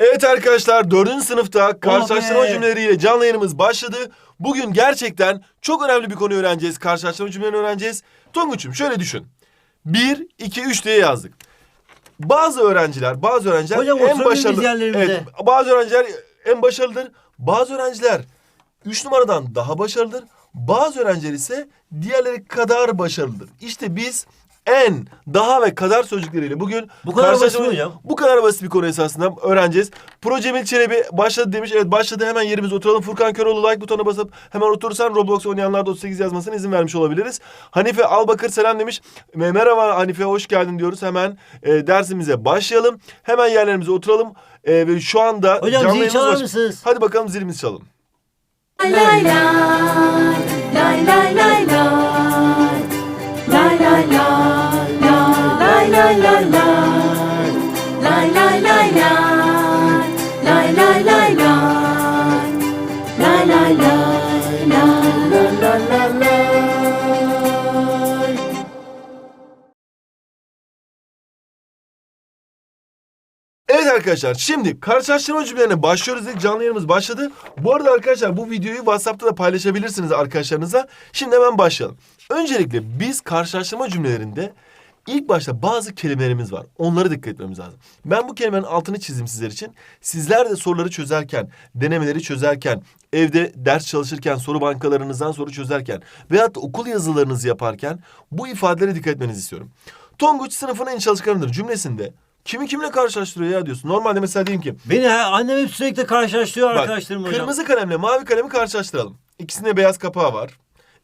Evet arkadaşlar 4. sınıfta karşılaştırma cümleleriyle canlı yayınımız başladı. Bugün gerçekten çok önemli bir konu öğreneceğiz. Karşılaştırma cümlelerini öğreneceğiz. Tonguç'um şöyle düşün. 1, 2, 3 diye yazdık. Bazı öğrenciler, bazı öğrenciler Hocam en başarılı. Evet, bazı öğrenciler en başarılıdır. Bazı öğrenciler 3 numaradan daha başarılıdır. Bazı öğrenciler ise diğerleri kadar başarılıdır. İşte biz en, daha ve kadar sözcükleriyle bugün Bu kadar basit karşılaştığımız- Bu kadar basit bir konu esasında öğreneceğiz. Pro Cemil Çelebi başladı demiş. Evet başladı hemen yerimize oturalım. Furkan Köroğlu like butonuna basıp hemen oturursan Roblox oynayanlar da 38 yazmasına izin vermiş olabiliriz. Hanife Albakır selam demiş. Merhaba Hanife hoş geldin diyoruz. Hemen e, dersimize başlayalım. Hemen yerlerimize oturalım. E, ve şu anda Hocam zil yayınımız çalar baş- mısınız? Hadi bakalım zilimizi çalalım. Lay lay lay, lay lay lay lay. Evet arkadaşlar şimdi karşılaştırma cümlelerine başlıyoruz dedik. Canlı yayınımız başladı. Bu arada arkadaşlar bu videoyu WhatsApp'ta da paylaşabilirsiniz arkadaşlarınıza. Şimdi hemen başlayalım. Öncelikle biz karşılaştırma cümlelerinde ilk başta bazı kelimelerimiz var. Onlara dikkat etmemiz lazım. Ben bu kelimenin altını çizdim sizler için. Sizler de soruları çözerken, denemeleri çözerken, evde ders çalışırken, soru bankalarınızdan soru çözerken veyahut da okul yazılarınızı yaparken bu ifadelere dikkat etmenizi istiyorum. Tonguç sınıfın en çalışkanıdır cümlesinde kimi kimle karşılaştırıyor ya diyorsun. Normalde mesela diyeyim ki Beni ha, annem hep sürekli karşılaştırıyor bak arkadaşlarım hocam. kırmızı kalemle mavi kalemi karşılaştıralım. İkisinde beyaz kapağı var.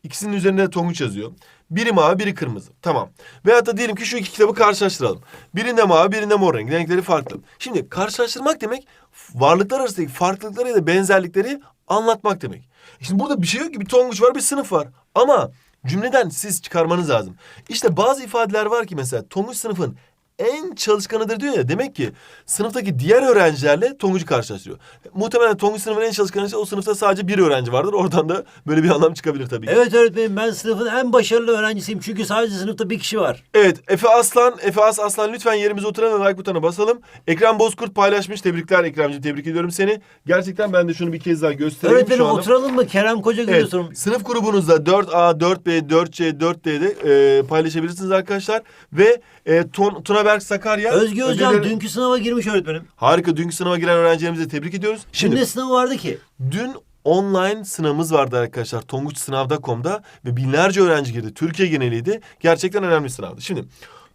İkisinin üzerinde de Tonguç yazıyor. Biri mavi, biri kırmızı. Tamam. Veyahut da diyelim ki şu iki kitabı karşılaştıralım. Birinde mavi, birinde mor renk. Renkleri farklı. Şimdi karşılaştırmak demek varlıklar arasındaki farklılıkları ya da benzerlikleri anlatmak demek. Şimdi burada bir şey yok ki bir Tonguç var, bir sınıf var. Ama cümleden siz çıkarmanız lazım. İşte bazı ifadeler var ki mesela Tonguç sınıfın en çalışkanıdır diyor ya. Demek ki sınıftaki diğer öğrencilerle Tonguç'u karşılaştırıyor. Muhtemelen Tonguç sınıfın en çalışkanı o sınıfta sadece bir öğrenci vardır. Oradan da böyle bir anlam çıkabilir tabii ki. Evet öğretmenim ben sınıfın en başarılı öğrencisiyim. Çünkü sadece sınıfta bir kişi var. Evet Efe Aslan, Efe As Aslan lütfen yerimize oturalım ve like butonuna basalım. Ekrem Bozkurt paylaşmış. Tebrikler Ekremciğim tebrik ediyorum seni. Gerçekten ben de şunu bir kez daha göstereyim Öğretmenim şu anda. oturalım mı? Kerem Koca Evet, görüyorsun. sınıf grubunuzda 4A, 4B, 4C, 4D'de e, paylaşabilirsiniz arkadaşlar. Ve e, Ton, Tunaberk Sakarya. Özge Hocam ödülleri- dünkü sınava girmiş öğretmenim. Harika. Dünkü sınava giren öğrencilerimizi tebrik ediyoruz. Şimdi Şimdi ne sınavı vardı ki? dün online sınavımız vardı arkadaşlar. Tonguçsınavda.com'da ve binlerce öğrenci girdi. Türkiye geneliydi. Gerçekten önemli sınavdı. Şimdi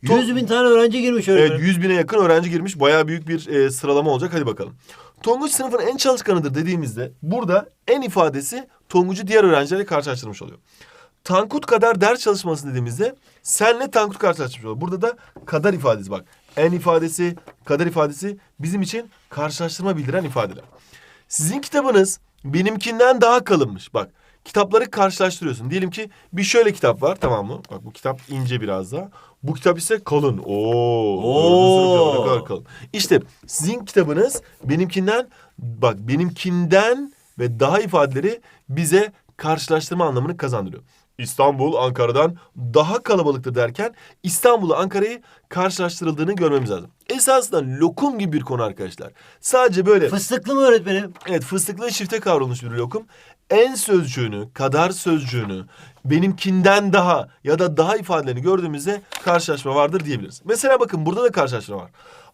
Ton- 100 bin tane öğrenci girmiş Evet öğretmenim. 100 bine yakın öğrenci girmiş. Bayağı büyük bir e, sıralama olacak. Hadi bakalım. Tonguç sınıfın en çalışkanıdır dediğimizde burada en ifadesi Tonguç'u diğer öğrencilerle karşılaştırmış oluyor. Tankut kadar ders çalışması dediğimizde senle Tankut karşılaştırmış oluyor. Burada da kadar ifadesi bak. En ifadesi, kadar ifadesi bizim için karşılaştırma bildiren ifadeler. Sizin kitabınız benimkinden daha kalınmış. Bak kitapları karşılaştırıyorsun. Diyelim ki bir şöyle kitap var tamam mı? Bak bu kitap ince biraz daha. Bu kitap ise kalın. Oo. Oo. Ne kadar kalın. İşte sizin kitabınız benimkinden bak benimkinden ve daha ifadeleri bize karşılaştırma anlamını kazandırıyor. İstanbul Ankara'dan daha kalabalıktır derken İstanbul'u Ankara'yı karşılaştırıldığını görmemiz lazım. Esasında lokum gibi bir konu arkadaşlar. Sadece böyle Fıstıklı mı öğretmenim? Evet fıstıklı çifte kavrulmuş bir lokum. En sözcüğünü, kadar sözcüğünü, benimkinden daha ya da daha ifadelerini gördüğümüzde karşılaşma vardır diyebiliriz. Mesela bakın burada da karşılaşma var.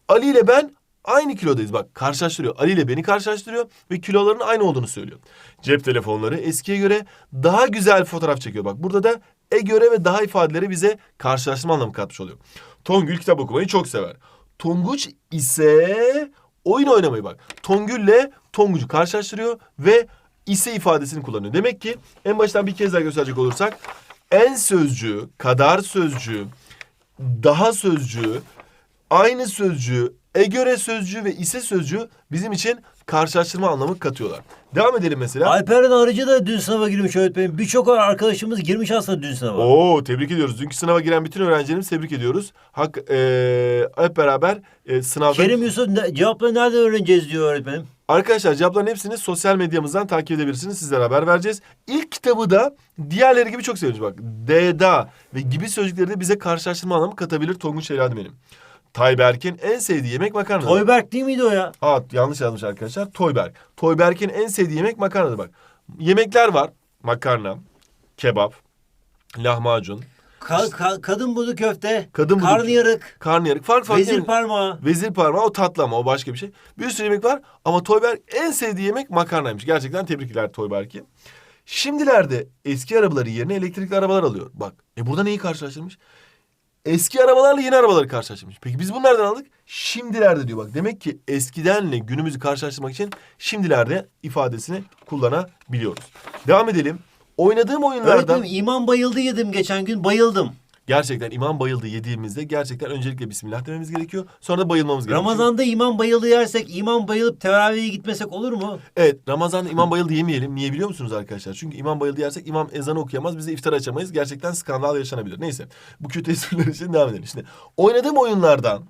Ali ile ben aynı kilodayız. Bak karşılaştırıyor. Ali ile beni karşılaştırıyor ve kiloların aynı olduğunu söylüyor. Cep telefonları eskiye göre daha güzel fotoğraf çekiyor. Bak burada da e göre ve daha ifadeleri bize karşılaştırma anlamı katmış oluyor. Tongül kitap okumayı çok sever. Tonguç ise oyun oynamayı bak. Tongül'le Tonguç'u karşılaştırıyor ve ise ifadesini kullanıyor. Demek ki en baştan bir kez daha gösterecek olursak en sözcüğü, kadar sözcüğü, daha sözcüğü, aynı sözcüğü, e göre sözcüğü ve ise sözcüğü bizim için karşılaştırma anlamı katıyorlar. Devam edelim mesela. Alperen Arıcı da dün sınava girmiş öğretmenim. Birçok arkadaşımız girmiş aslında dün sınava. Oo tebrik ediyoruz. Dünkü sınava giren bütün öğrencilerimizi tebrik ediyoruz. Hak eee, hep beraber eee, sınavda... Kerim Yusuf ne- cevapları nereden öğreneceğiz diyor öğretmenim. Arkadaşlar cevapların hepsini sosyal medyamızdan takip edebilirsiniz. Sizlere haber vereceğiz. İlk kitabı da diğerleri gibi çok seviyoruz. Bak D'da ve gibi sözcükleri de bize karşılaştırma anlamı katabilir Tonguç Şelali benim. Tayberk'in en sevdiği yemek makarnadır. Toyberk değil miydi o ya? Aa, yanlış yazmış arkadaşlar. Toyberk. Toyberk'in en sevdiği yemek makarnadır bak. Yemekler var. Makarna, kebap, lahmacun, Ka- ka- kadın budu köfte, Kadın budu karnıyarık, karnıyarık. Farklı farklı vezir yemek- parmağı. Vezir parmağı o tatlı ama o başka bir şey. Bir sürü yemek var ama Toyberk en sevdiği yemek makarnaymış. Gerçekten tebrikler Toyberk'i. Şimdilerde eski arabaları yerine elektrikli arabalar alıyor. Bak e burada neyi karşılaştırmış? Eski arabalarla yeni arabaları karşılaştırmış. Peki biz bunlardan aldık? Şimdilerde diyor bak. Demek ki eskidenle günümüzü karşılaştırmak için şimdilerde ifadesini kullanabiliyoruz. Devam edelim. Oynadığım oyunlardan... Öğretmenim iman bayıldı yedim geçen gün bayıldım. Gerçekten imam bayıldı yediğimizde gerçekten öncelikle Bismillah dememiz gerekiyor. Sonra da bayılmamız gerekiyor. Ramazan'da iman bayıldı yersek iman bayılıp teravihe gitmesek olur mu? Evet Ramazan'da imam bayıldı yemeyelim. Niye biliyor musunuz arkadaşlar? Çünkü imam bayıldı yersek imam ezanı okuyamaz. Biz de iftar açamayız. Gerçekten skandal yaşanabilir. Neyse bu kötü espriler için devam edelim. Şimdi oynadığım oyunlardan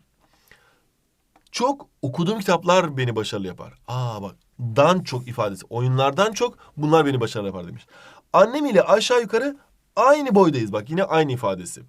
çok okuduğum kitaplar beni başarılı yapar. Aa bak dan çok ifadesi. Oyunlardan çok bunlar beni başarılı yapar demiş. Annem ile aşağı yukarı aynı boydayız bak yine aynı ifadesi.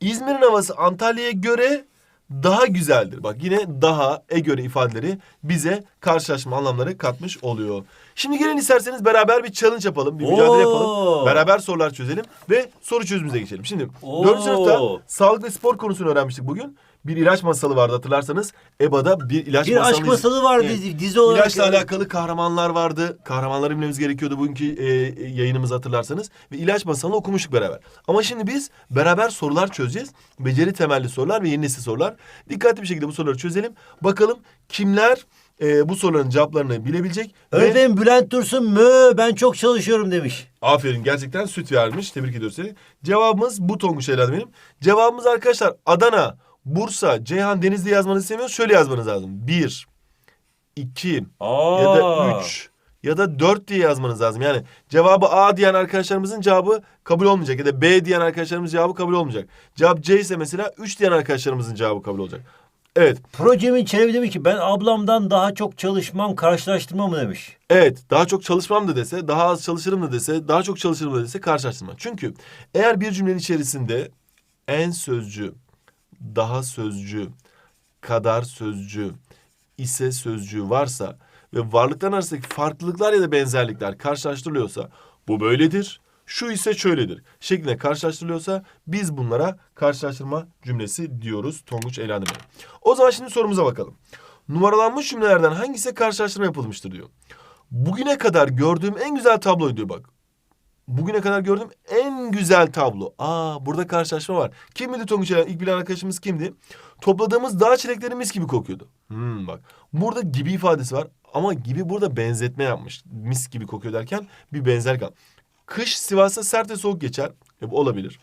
İzmir'in havası Antalya'ya göre daha güzeldir. Bak yine daha, e göre ifadeleri bize karşılaşma anlamları katmış oluyor. Şimdi gelin isterseniz beraber bir challenge yapalım, bir mücadele Oo. yapalım. Beraber sorular çözelim ve soru çözümüze geçelim. Şimdi Oo. 4. sınıfta sağlık ve spor konusunu öğrenmiştik bugün. Bir ilaç masalı vardı hatırlarsanız. EBA'da bir ilaç Bir masalı aşk masalı vardı Evet. dizi, olarak. İlaçla alakalı kahramanlar vardı. Kahramanları bilmemiz gerekiyordu bugünkü e, yayınımızı hatırlarsanız. Ve ilaç masalını okumuştuk beraber. Ama şimdi biz beraber sorular çözeceğiz. Beceri temelli sorular ve yeni nesil sorular. Dikkatli bir şekilde bu soruları çözelim. Bakalım kimler e, bu soruların cevaplarını bilebilecek. Ve Öğretmenim Bülent Dursun mü ben çok çalışıyorum demiş. aferin gerçekten süt vermiş. Tebrik ediyoruz seni. Cevabımız bu Tonguç evladım benim. Cevabımız arkadaşlar Adana, Bursa, Ceyhan, Denizli yazmanızı istemiyoruz. Şöyle yazmanız lazım. Bir, iki, Aa. ya da 3 ya da 4 diye yazmanız lazım. Yani cevabı A diyen arkadaşlarımızın cevabı kabul olmayacak ya da B diyen arkadaşlarımızın cevabı kabul olmayacak. Cevap C ise mesela 3 diyen arkadaşlarımızın cevabı kabul olacak. Evet, Projemin Çelebi demiş ki ben ablamdan daha çok çalışmam karşılaştırma mı demiş. evet daha çok çalışmam da dese, daha az çalışırım da dese, daha çok çalışırım da dese karşılaştırma. Çünkü eğer bir cümlenin içerisinde en sözcü, daha sözcü, kadar sözcü, ise sözcüğü varsa ve varlıkların arasındaki farklılıklar ya da benzerlikler karşılaştırılıyorsa bu böyledir, şu ise şöyledir şeklinde karşılaştırılıyorsa biz bunlara karşılaştırma cümlesi diyoruz Tonguç Eylem O zaman şimdi sorumuza bakalım. Numaralanmış cümlelerden hangisi karşılaştırma yapılmıştır diyor. Bugüne kadar gördüğüm en güzel tabloyu diyor bak. Bugüne kadar gördüğüm en güzel tablo. Aa burada karşılaşma var. Kimdi Tonguç Eren? İlk bilen arkadaşımız kimdi? Topladığımız dağ çilekleri mis gibi kokuyordu. Hmm, bak burada gibi ifadesi var ama gibi burada benzetme yapmış. Mis gibi kokuyor derken bir benzerlik al. Kış Sivas'ta sert ve soğuk geçer. E, bu olabilir.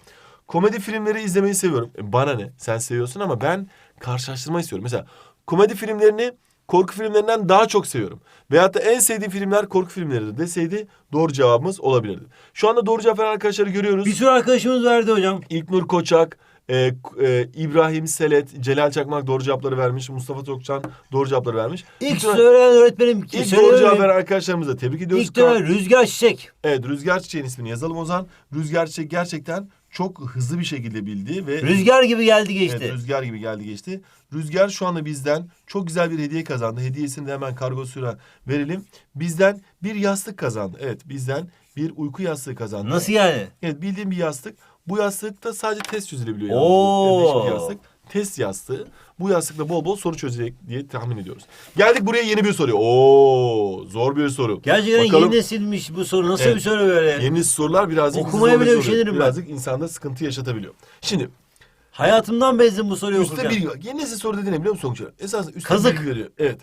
Komedi filmleri izlemeyi seviyorum. E, bana ne? Sen seviyorsun ama ben karşılaştırma istiyorum. Mesela komedi filmlerini korku filmlerinden daha çok seviyorum. Veyahut da en sevdiğim filmler korku filmleridir deseydi doğru cevabımız olabilirdi. Şu anda doğru cevap veren arkadaşları görüyoruz. Bir sürü arkadaşımız verdi hocam. İlknur Koçak, e, e, İbrahim Selet, Celal Çakmak doğru cevapları vermiş. Mustafa Tokçan doğru cevapları vermiş. İlk Bütün- söyleyen öğretmenim İlk doğru cevap veren arkadaşlarımızı da tebrik ediyoruz. İlk dönem Rüzgar Çiçek. Evet Rüzgar Çiçek'in ismini yazalım o zaman. Rüzgar Çiçek gerçekten çok hızlı bir şekilde bildi ve Rüzgar gibi geldi geçti. Evet, rüzgar gibi geldi geçti. Rüzgar şu anda bizden çok güzel bir hediye kazandı. Hediyesini de hemen kargosuyla verelim. Bizden bir yastık kazandı. Evet bizden bir uyku yastığı kazandı. Nasıl yani? Evet bildiğim bir yastık. Bu yastıkta sadece test çözülebiliyor. yalnız. Oo. Evet, değişik bir yastık. Test yastığı. Bu yastıkla bol bol soru çözecek diye tahmin ediyoruz. Geldik buraya yeni bir soru. Oo, zor bir soru. Gerçekten Bakalım. yeni nesilmiş bu soru. Nasıl Evet. bir soru böyle? Yeni sorular birazcık bizi Okumaya bile üşenirim ben. Birazcık insanda sıkıntı yaşatabiliyor. Şimdi Hayatımdan bezdim bu soruyu Üste okurken. bilgi var. Yeni nesil soru dediğin ne biliyor musun sonuçta? Esasında üstte Kazık. bilgi veriyor. Evet.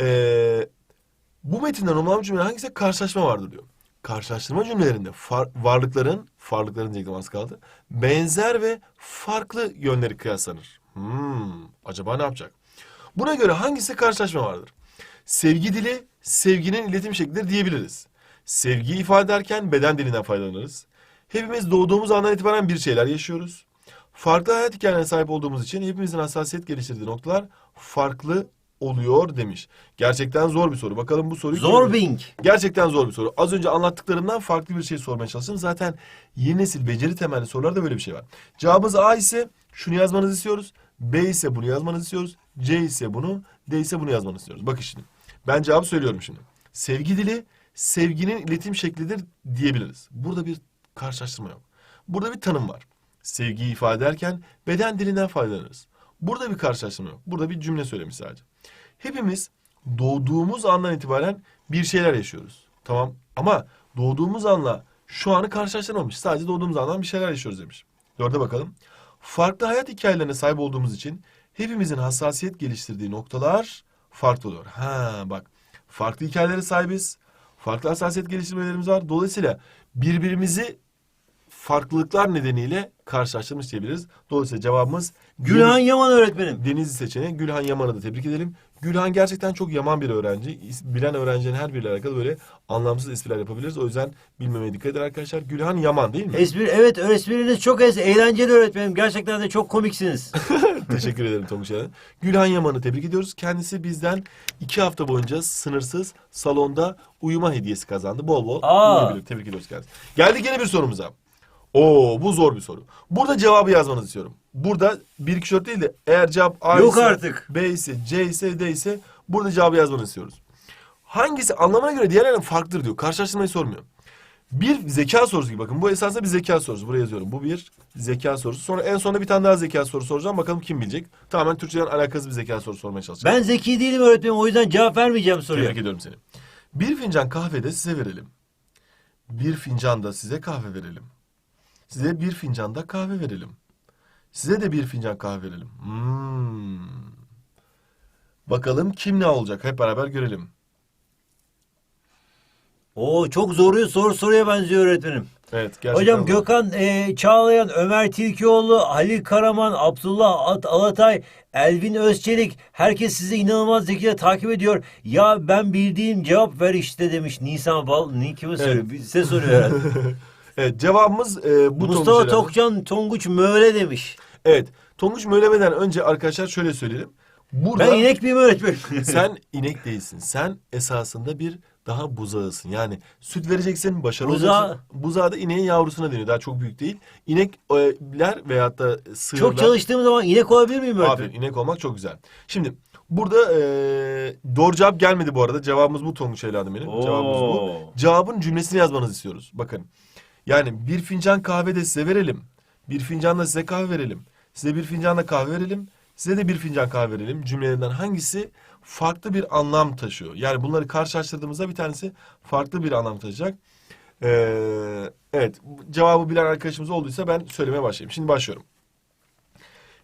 Ee, bu metinde numaralı cümle hangisi karşılaşma vardır diyor. Karşılaştırma cümlelerinde far- varlıkların, varlıkların diyecektim az kaldı. Benzer ve farklı yönleri kıyaslanır. Hmm, acaba ne yapacak? Buna göre hangisi karşılaşma vardır? Sevgi dili, sevginin iletim şeklidir diyebiliriz. Sevgiyi ifade ederken beden dilinden faydalanırız. Hepimiz doğduğumuz andan itibaren bir şeyler yaşıyoruz. Farklı hayat hikayelerine sahip olduğumuz için hepimizin hassasiyet geliştirdiği noktalar farklı oluyor demiş. Gerçekten zor bir soru. Bakalım bu soruyu... Zor Bing. Gerçekten zor bir soru. Az önce anlattıklarımdan farklı bir şey sormaya çalıştım. Zaten yeni nesil beceri temelli sorularda böyle bir şey var. Cevabımız A ise şunu yazmanızı istiyoruz. B ise bunu yazmanızı istiyoruz. C ise bunu, D ise bunu yazmanızı istiyoruz. Bakın şimdi. Ben cevabı söylüyorum şimdi. Sevgi dili sevginin iletim şeklidir diyebiliriz. Burada bir karşılaştırma yok. Burada bir tanım var. Sevgiyi ifade ederken beden dilinden faydalanırız. Burada bir karşılaştırma yok. Burada bir cümle söylemiş sadece. Hepimiz doğduğumuz andan itibaren bir şeyler yaşıyoruz. Tamam ama doğduğumuz anla şu anı karşılaştırmamış. Sadece doğduğumuz andan bir şeyler yaşıyoruz demiş. Dörde bakalım. Farklı hayat hikayelerine sahip olduğumuz için hepimizin hassasiyet geliştirdiği noktalar farklı oluyor. Ha bak farklı hikayelere sahibiz. Farklı hassasiyet geliştirmelerimiz var. Dolayısıyla birbirimizi farklılıklar nedeniyle karşılaştırmış diyebiliriz. Dolayısıyla cevabımız Gülhan Yaman öğretmenim. Denizli seçeneği Gülhan Yaman'ı da tebrik edelim. Gülhan gerçekten çok yaman bir öğrenci. Bilen öğrencilerin her biriyle alakalı böyle anlamsız espriler yapabiliriz. O yüzden bilmemeye dikkat edin arkadaşlar. Gülhan Yaman değil mi? Espri, evet espriniz çok es eğlenceli öğretmenim. Gerçekten de çok komiksiniz. Teşekkür ederim Tonguç Eren. Gülhan Yaman'ı tebrik ediyoruz. Kendisi bizden iki hafta boyunca sınırsız salonda uyuma hediyesi kazandı. Bol bol Aa. uyuyabilir. Tebrik ediyoruz kendisi. Geldik yeni bir sorumuza. Oo bu zor bir soru. Burada cevabı yazmanızı istiyorum. Burada 1 2 4 değil de eğer cevap A Yok ise, artık. B ise, C ise, D ise burada cevabı yazmanızı istiyoruz. Hangisi anlamına göre diğerlerinden farklıdır diyor. Karşılaştırmayı sormuyor. Bir zeka sorusu gibi bakın. Bu esasında bir zeka sorusu. Buraya yazıyorum. Bu bir zeka sorusu. Sonra en sonunda bir tane daha zeka sorusu soracağım. Bakalım kim bilecek. Tamamen Türkçeden alakasız bir zeka sorusu sormaya çalışacağım. Ben zeki değilim öğretmenim. O yüzden cevap vermeyeceğim soruya. Tebrik ediyorum seni. Bir fincan kahve de size verelim. Bir fincan da size kahve verelim. Size bir fincan da kahve verelim. Size de bir fincan kahve verelim. Hmm. Bakalım kim ne olacak? Hep beraber görelim. Oo çok zoru soru soruya benziyor öğretmenim. Evet gerçekten. Hocam zor. Gökhan e, Çağlayan, Ömer Tilkioğlu, Halil Karaman, Abdullah At Alatay, Elvin Özçelik herkes sizi inanılmaz zekiyle takip ediyor. Ya ben bildiğim cevap ver işte demiş Nisan Bal. Ni kime soruyor? Size soruyor herhalde. Evet cevabımız e, bu Mustafa Tonguç. Tokcan Tonguç Möğle demiş. Evet. Tonguç Möleme'den önce arkadaşlar şöyle söyleyelim. Burada Ben inek miyim öğretmenim? sen inek değilsin. Sen esasında bir daha buzağısın. Yani süt vereceksin, başarılı Buzağı. olacaksın. Buzağı da ineğin yavrusuna deniyor. Daha çok büyük değil. İnekler veyahut da sığırlar. Çok çalıştığım zaman inek olabilir miyim öğretmenim? Aferin. inek olmak çok güzel. Şimdi burada e, doğru cevap gelmedi bu arada. Cevabımız bu Tonguç evladım benim. Cevabımız bu. Cevabın cümlesini yazmanızı istiyoruz. Bakın. Yani bir fincan kahve de size verelim. Bir fincan da size kahve verelim. Size bir fincan da kahve verelim. Size de bir fincan kahve verelim. Cümlelerinden hangisi farklı bir anlam taşıyor? Yani bunları karşılaştırdığımızda bir tanesi farklı bir anlam taşıyacak. Ee, evet. Cevabı bilen arkadaşımız olduysa ben söylemeye başlayayım. Şimdi başlıyorum.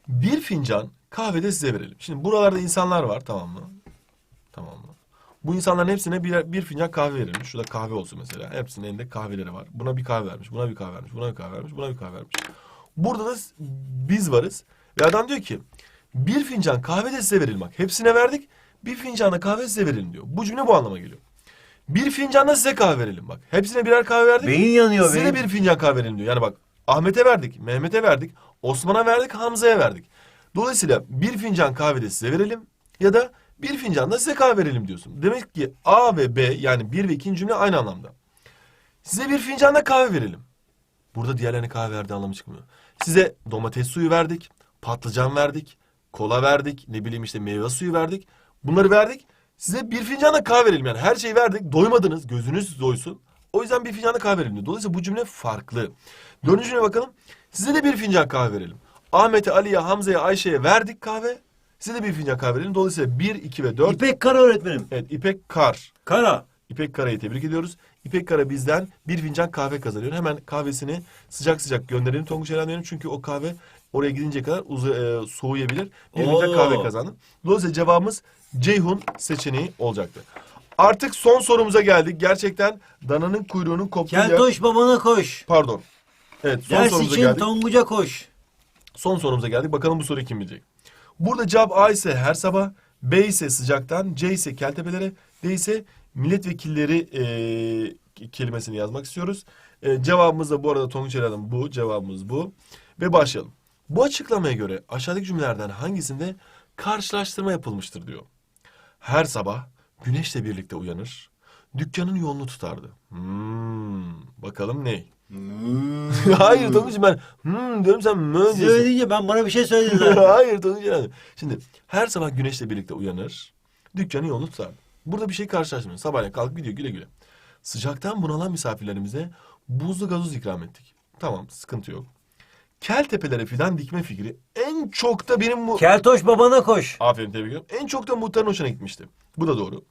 Bir fincan kahve de size verelim. Şimdi buralarda insanlar var tamam mı? Tamam mı? Bu insanların hepsine bir, bir fincan kahve verilmiş. Şurada kahve olsun mesela. Hepsinin elinde kahveleri var. Buna bir kahve vermiş, buna bir kahve vermiş, buna bir kahve vermiş, buna bir kahve vermiş. Burada da biz varız. Ve adam diyor ki bir fincan kahve de size verelim bak. Hepsine verdik. Bir fincan da kahve size verelim diyor. Bu cümle bu anlama geliyor. Bir fincan da size kahve verelim bak. Hepsine birer kahve verdik. Beyin yanıyor Size beyin. de bir fincan kahve verelim diyor. Yani bak Ahmet'e verdik, Mehmet'e verdik, Osman'a verdik, Hamza'ya verdik. Dolayısıyla bir fincan kahve de size verelim ya da bir fincan da size kahve verelim diyorsun. Demek ki A ve B yani bir ve ikinci cümle aynı anlamda. Size bir fincan da kahve verelim. Burada diğerlerine kahve verdiği anlamı çıkmıyor. Size domates suyu verdik, patlıcan verdik, kola verdik, ne bileyim işte meyve suyu verdik. Bunları verdik. Size bir fincan da kahve verelim yani. Her şeyi verdik. Doymadınız. Gözünüz doysun. O yüzden bir fincan da kahve verelim. Dolayısıyla bu cümle farklı. Dördüncü cümle bakalım. Size de bir fincan kahve verelim. Ahmet'e, Ali'ye, Hamza'ya, Ayşe'ye verdik kahve. Size de bir fincan kahve verelim. Dolayısıyla bir, iki ve dört. İpek Kara öğretmenim. Evet İpek Kar. Kara. İpek Kara'yı tebrik ediyoruz. İpek Kara bizden bir fincan kahve kazanıyor. Hemen kahvesini sıcak sıcak gönderelim Tonguç Eren Bey'im. Çünkü o kahve oraya gidince kadar uza, e, soğuyabilir. Bir fincan Oo. kahve kazandın. Dolayısıyla cevabımız Ceyhun seçeneği olacaktı. Artık son sorumuza geldik. Gerçekten dananın kuyruğunun koptuğu yer... Keltoş babana koş. Pardon. Evet son Ders sorumuza için geldik. Tonguç'a koş. Son sorumuza geldik. Bakalım bu soruyu kim bilecek? Burada cevap A ise her sabah, B ise sıcaktan, C ise keltepelere, D ise milletvekilleri e, kelimesini yazmak istiyoruz. E, cevabımız da bu arada Tonguç Erhan'ın bu. Cevabımız bu. Ve başlayalım. Bu açıklamaya göre aşağıdaki cümlelerden hangisinde karşılaştırma yapılmıştır diyor. Her sabah güneşle birlikte uyanır, dükkanın yolunu tutardı. Hmm, bakalım ne? Hayır Tonguç'um ben hmm diyorum sen Siz diyorsun. öyle deyince ben bana bir şey söyledin zaten. Hayır Tonguç yani. Şimdi her sabah güneşle birlikte uyanır. Dükkanı yolunu tutar. Burada bir şey karşılaşmıyor. Sabahleyin kalkıp gidiyor güle güle. Sıcaktan bunalan misafirlerimize buzlu gazoz ikram ettik. Tamam sıkıntı yok. Kel tepelere fidan dikme fikri en çok da benim bu... Keltoş babana koş. Aferin tebrik ediyorum. En çok da muhtarın hoşuna gitmişti. Bu da doğru.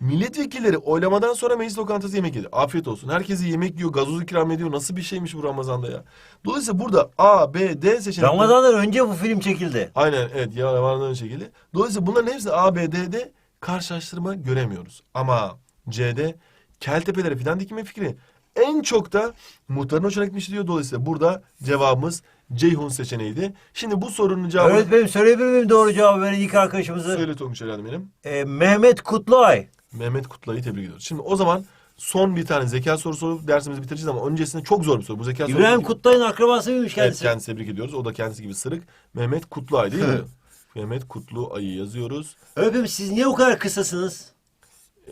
Milletvekilleri oylamadan sonra meclis lokantası yemek yedi. Afiyet olsun. Herkese yemek yiyor, gazoz ikram ediyor. Nasıl bir şeymiş bu Ramazan'da ya. Dolayısıyla burada A, B, D seçenekleri... Ramazan'dan önce bu film çekildi. Aynen evet ya Ramazan'dan şekilde. Dolayısıyla bunların hepsi A, B, D'de karşılaştırma göremiyoruz. Ama C'de Keltepe'lere fidan dikme fikri en çok da muhtarın hoşuna gitmişti diyor. Dolayısıyla burada cevabımız Ceyhun seçeneğiydi. Şimdi bu sorunun cevabı... Öğretmenim söyleyebilir miyim doğru cevabı veren ilk arkadaşımızı? Söyle Tonguç Eren benim. Ee, Mehmet Kutluay. Mehmet Kutlay'ı tebrik ediyoruz. Şimdi o zaman son bir tane zeka sorusu olup dersimizi bitireceğiz ama öncesinde çok zor bir soru. Bu zeka sorusu. İbrahim Kutlay'ın akrabası mıymış Evet kendisi? kendisi tebrik ediyoruz. O da kendisi gibi sırık. Mehmet Kutluay değil mi? Mehmet Kutlu ayı yazıyoruz. Öğretmenim siz niye o kadar kısasınız?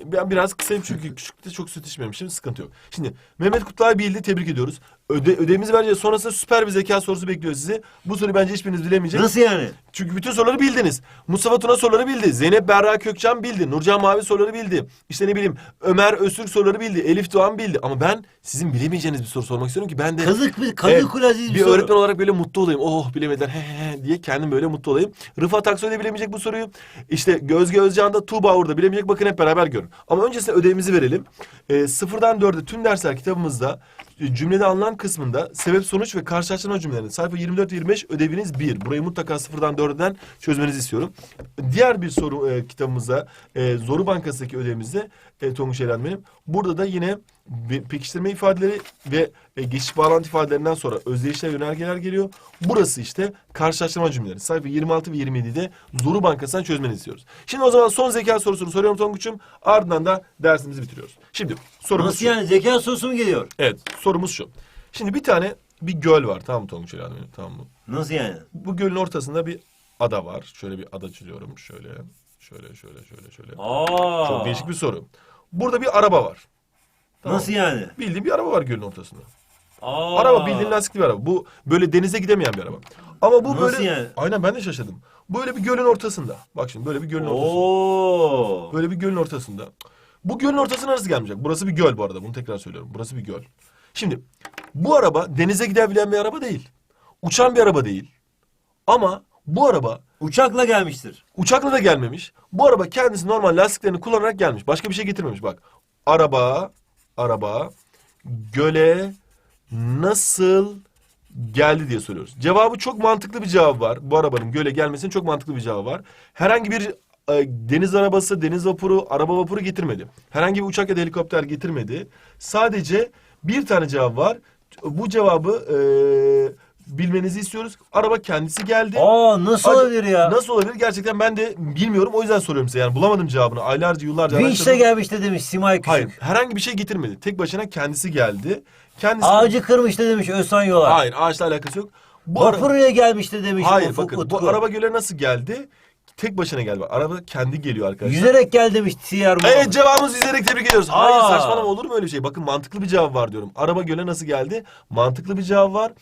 Ben biraz kısayım çünkü küçükte çok süt içmemişim. Sıkıntı yok. Şimdi Mehmet Kutlay bildi. Tebrik ediyoruz. Öde, ödevimizi vereceğiz. Sonrasında süper bir zeka sorusu bekliyor sizi. Bu soruyu bence hiçbiriniz bilemeyecek. Nasıl yani? Çünkü bütün soruları bildiniz. Mustafa Tuna soruları bildi. Zeynep Berra Kökçen bildi. Nurcan Mavi soruları bildi. İşte ne bileyim Ömer Öztürk soruları bildi. Elif Doğan bildi. Ama ben sizin bilemeyeceğiniz bir soru sormak istiyorum ki ben de... Kazık bir Evet, kulaziz bir, bir soru. öğretmen olarak böyle mutlu olayım. Oh bilemediler he he he diye kendim böyle mutlu olayım. Rıfat Aksoy da bilemeyecek bu soruyu. İşte Gözge Özcan da Tuğba Uğur da bilemeyecek. Bakın hep beraber görün. Ama öncesinde ödevimizi verelim. Ee, sıfırdan dörde tüm dersler kitabımızda e, cümlede anlam kısmında sebep sonuç ve karşılaştırma cümlelerinde sayfa 24-25 ödeviniz 1. Burayı mutlaka sıfırdan dördeden çözmenizi istiyorum. Diğer bir soru e, kitabımızda e, Zoru Bankası'ndaki ödevimizde e, Tonguç Eren benim. Burada da yine pekiştirme ifadeleri ve e, geçiş bağlantı ifadelerinden sonra özdeyişler yönergeler geliyor. Burası işte karşılaştırma cümleleri. Sayfa 26 ve 27'de Zoru Bankası'ndan çözmeni istiyoruz. Şimdi o zaman son zeka sorusunu soruyorum Tonguç'um. Ardından da dersimizi bitiriyoruz. Şimdi sorumuz Nasıl şu. yani? Zeka sorusu mu geliyor? Evet sorumuz şu. Şimdi bir tane bir göl var tamam mı Tonguç benim tamam mı? Nasıl yani? Bu gölün ortasında bir ada var. Şöyle bir ada çiziyorum. Şöyle, şöyle, şöyle, şöyle, şöyle. Aa. Çok değişik bir soru. Burada bir araba var. Tamam. Nasıl yani? Bildiğin bir araba var gölün ortasında. Aa. Araba bildiğin lastikli bir araba. Bu böyle denize gidemeyen bir araba. Ama bu Nasıl böyle... yani? Aynen ben de şaşırdım. Böyle bir gölün ortasında. Bak şimdi böyle bir gölün ortasında. Oo. Böyle bir gölün ortasında. Bu gölün ortasına nasıl gelmeyecek? Burası bir göl bu arada. Bunu tekrar söylüyorum. Burası bir göl. Şimdi bu araba denize gidebilen bir araba değil. Uçan bir araba değil. Ama bu araba Uçakla gelmiştir. Uçakla da gelmemiş. Bu araba kendisi normal lastiklerini kullanarak gelmiş. Başka bir şey getirmemiş bak. Araba, araba göle nasıl geldi diye soruyoruz. Cevabı çok mantıklı bir cevap var. Bu arabanın göle gelmesinin çok mantıklı bir cevabı var. Herhangi bir e, deniz arabası, deniz vapuru, araba vapuru getirmedi. Herhangi bir uçak ya da helikopter getirmedi. Sadece bir tane cevap var. Bu cevabı e, bilmenizi istiyoruz. Araba kendisi geldi. Aa nasıl Hadi, olabilir ya? Nasıl olabilir? Gerçekten ben de bilmiyorum. O yüzden soruyorum size. Yani bulamadım cevabını. Aylarca, yıllarca Vinçle araştırdım. gelmişti demiş Simay Küçük. Hayır. Herhangi bir şey getirmedi. Tek başına kendisi geldi. Kendisi... Ağacı kırmıştı demiş Özhan Yola. Hayır. Ağaçla alakası yok. Bu ara- Vapuraya gelmişti demiş Hayır Ufuk bakın. Utku. Bu araba göle nasıl geldi? Tek başına geldi. Araba kendi geliyor arkadaşlar. Yüzerek gel demiş Tiyer Evet cevabımız yüzerek tebrik ediyoruz. Hayır Aa. saçmalama olur mu öyle bir şey? Bakın mantıklı bir cevap var diyorum. Araba göle nasıl geldi? Mantıklı bir cevap var.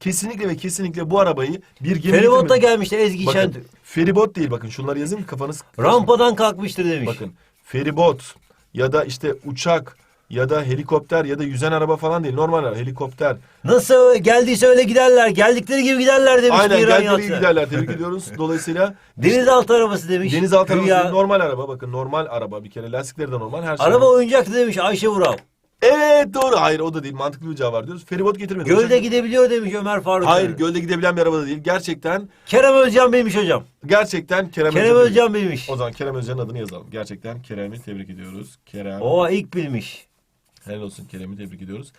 Kesinlikle ve kesinlikle bu arabayı bir gemi Feribot'ta getirmedi. gelmişti Ezgi Bakın Şentürk. feribot değil bakın şunları yazın ki kafanız Rampadan kalkmıştır demiş. Bakın feribot ya da işte uçak ya da helikopter ya da yüzen araba falan değil. Normal araba, helikopter. Nasıl geldiyse öyle giderler. Geldikleri gibi giderler demiş Aynen İran geldiği gibi giderler. Tebrik ediyoruz. Dolayısıyla Denizaltı arabası demiş. denizaltı arabası değil, normal araba. Bakın normal araba. Bir kere lastikleri de normal. Her şey Araba normal. oyuncaktı demiş Ayşe Vural. Evet doğru. Hayır o da değil. Mantıklı bir cevap var diyoruz. Feribot getirmedi. Gölde Uçak- gidebiliyor demiş Ömer Faruk. Hayır Öner. gölde gidebilen bir araba da değil. Gerçekten Kerem Özcan bilmiş hocam. gerçekten Kerem, Kerem Özcan- Özcan bilmiş. O zaman Kerem Özcan'ın adını yazalım. Gerçekten Kerem'i tebrik ediyoruz. Kerem. O ilk bilmiş. Helal olsun Kerem'i tebrik ediyoruz.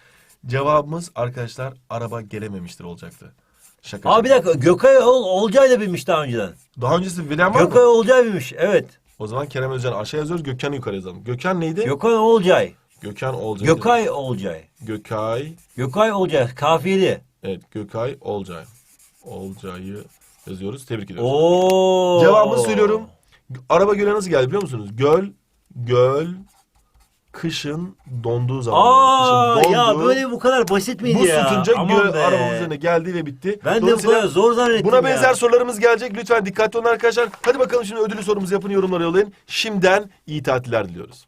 Cevabımız arkadaşlar araba gelememiştir olacaktı. Şaka. Aa bir dakika Gökay Ol Olcay da bilmiş daha önceden. Daha öncesi bilen var Gökay mı? Olcay bilmiş. Evet. O zaman Kerem Özcan aşağı yazıyoruz. Gökhan'ı yukarı yazalım. Gökhan neydi? Gökay Olcay. Gökhan Olcay. Gökay Olcay. Gökay. Gökay Olcay. Kafiyeli. Evet Gökay Olcay. Olcay'ı yazıyoruz. Tebrik ediyoruz. Oo. Cevabını söylüyorum. Araba göle nasıl geldi biliyor musunuz? Göl, göl, Kışın donduğu zaman. Aa kışın ya böyle bu kadar basit miydi ya? tutunca Aman göl be. arabamın üzerine geldi ve bitti. Ben de bu kadar zor zannettim Buna ya. benzer sorularımız gelecek. Lütfen dikkatli olun arkadaşlar. Hadi bakalım şimdi ödülü sorumuzu yapın yorumlara yollayın. Şimdiden iyi tatiller diliyoruz.